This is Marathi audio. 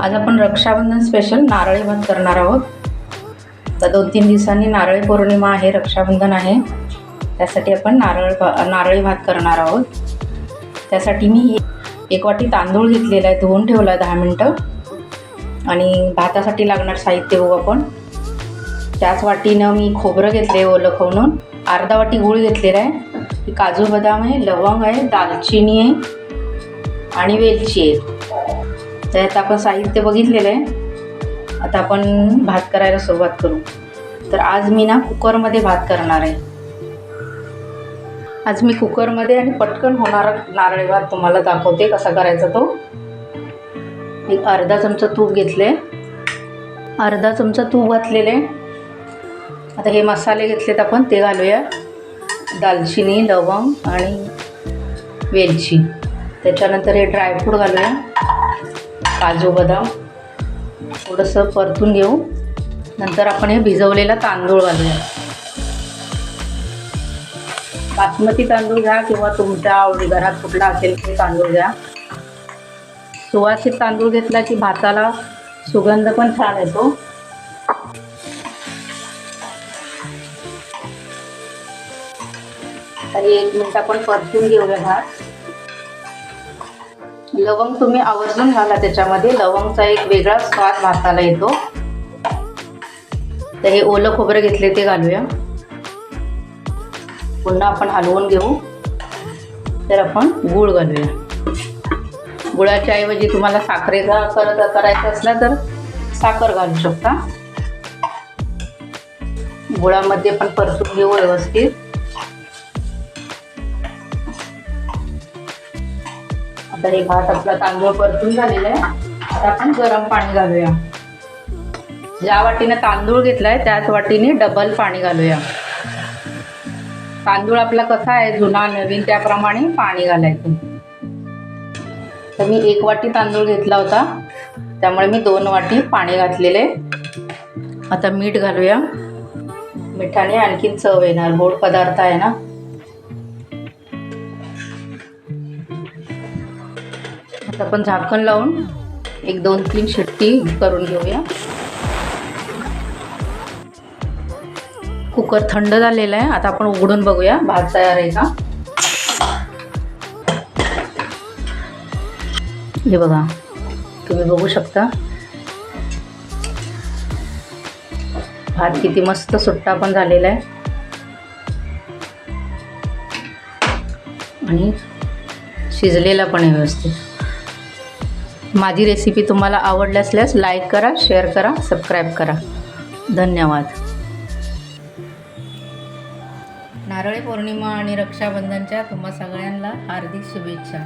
आज आपण रक्षाबंधन स्पेशल नारळी भात करणार आहोत. तर दोन तीन दिवसांनी नारळी पौर्णिमा आहे रक्षाबंधन आहे. त्यासाठी आपण नारळ भा- नारळी भात करणार आहोत. त्यासाठी मी एक वाटी तांदूळ घेतलेला आहे धुवून ठेवला आहे दहा मिनटं. आणि भातासाठी लागणार साहित्य हो आपण. त्याच वाटीनं मी खोबरं घेतले ओलं खवणून. अर्धा वाटी गूळ घेतलेला आहे. काजू बदाम आहे लवंग आहे दालचिनी आहे आणि वेलची आहे. त्यात आपण साहित्य बघितलेलं आहे. आता आपण भात करायला सुरुवात करू. तर आज मी ना कुकरमध्ये भात करणार आहे. आज मी कुकरमध्ये आणि पटकन होणारा नारळी भात तुम्हाला दाखवते कसा करायचा तो. एक अर्धा चमचा तूप घेतले अर्धा चमचा तूप घातलेले आता हे मसाले घेतलेत आपण ते घालूया. दालचिनी लवंग आणि वेलची. त्याच्यानंतर हे ड्रायफ्रूट घालूया. काजू बदाम थोडंसं परतून घेऊ. नंतर आपण हे भिजवलेला तांदूळ घालूया. बासमती तांदूळ घ्या किंवा तुमच्या आवडी घरात कुठला असेल ते तांदूळ घ्या. सुवासिक तांदूळ घेतला की भाताला सुगंध पण छान येतो. तरी एक मिनिट आपण परतून घेऊया भात. लवंग तुम्ही आवर्जून घाला त्याच्यामध्ये. लवंगचा एक वेगळा स्वाद भाताला येतो. तर हे ओलं खोबरं घेतले ते घालूया. पुन्हा आपण हलवून घेऊ. तर आपण गूळ घालूया. गुळाच्या ऐवजी तुम्हाला साखरेचा करत करायचा असला तर साखर घालू शकता. गुळामध्ये पण परतून घेऊ व्यवस्थित. आता हे भात आपला तांदूळ परतून झालेला आहे. आता आपण गरम पाणी घालूया. ज्या वाटीने तांदूळ घेतलाय त्याच वाटीने डबल पाणी घालूया. तांदूळ आपला कसा आहे जुना नवीन त्याप्रमाणे पाणी घालायचं. तर मी एक वाटी तांदूळ घेतला होता. त्यामुळे मी दोन वाटी पाणी घातलेले. आता मीठ घालूया. मिठाने आणखीन चव येणार. गोड पदार्थ आहे ना. आता आपण झाकण लावून एक दोन तीन शिट्टी करून घेऊया. कुकर थंड झालेला आहे. आता आपण उघडून बघूया. भात तयार आहे का? हे बघा. तुम्ही बघू शकता. भात किती मस्त सुट्टा पण झालेला आहे. आणि शिजलेला पण आहे व्यवस्थित. माझी रेसिपी तुम्हाला आवडली असल्यास लाईक करा शेअर करा सबस्क्राईब करा. धन्यवाद. नारळी पौर्णिमा आणि रक्षाबंधनच्या तुम्हा सगळ्यांना हार्दिक शुभेच्छा.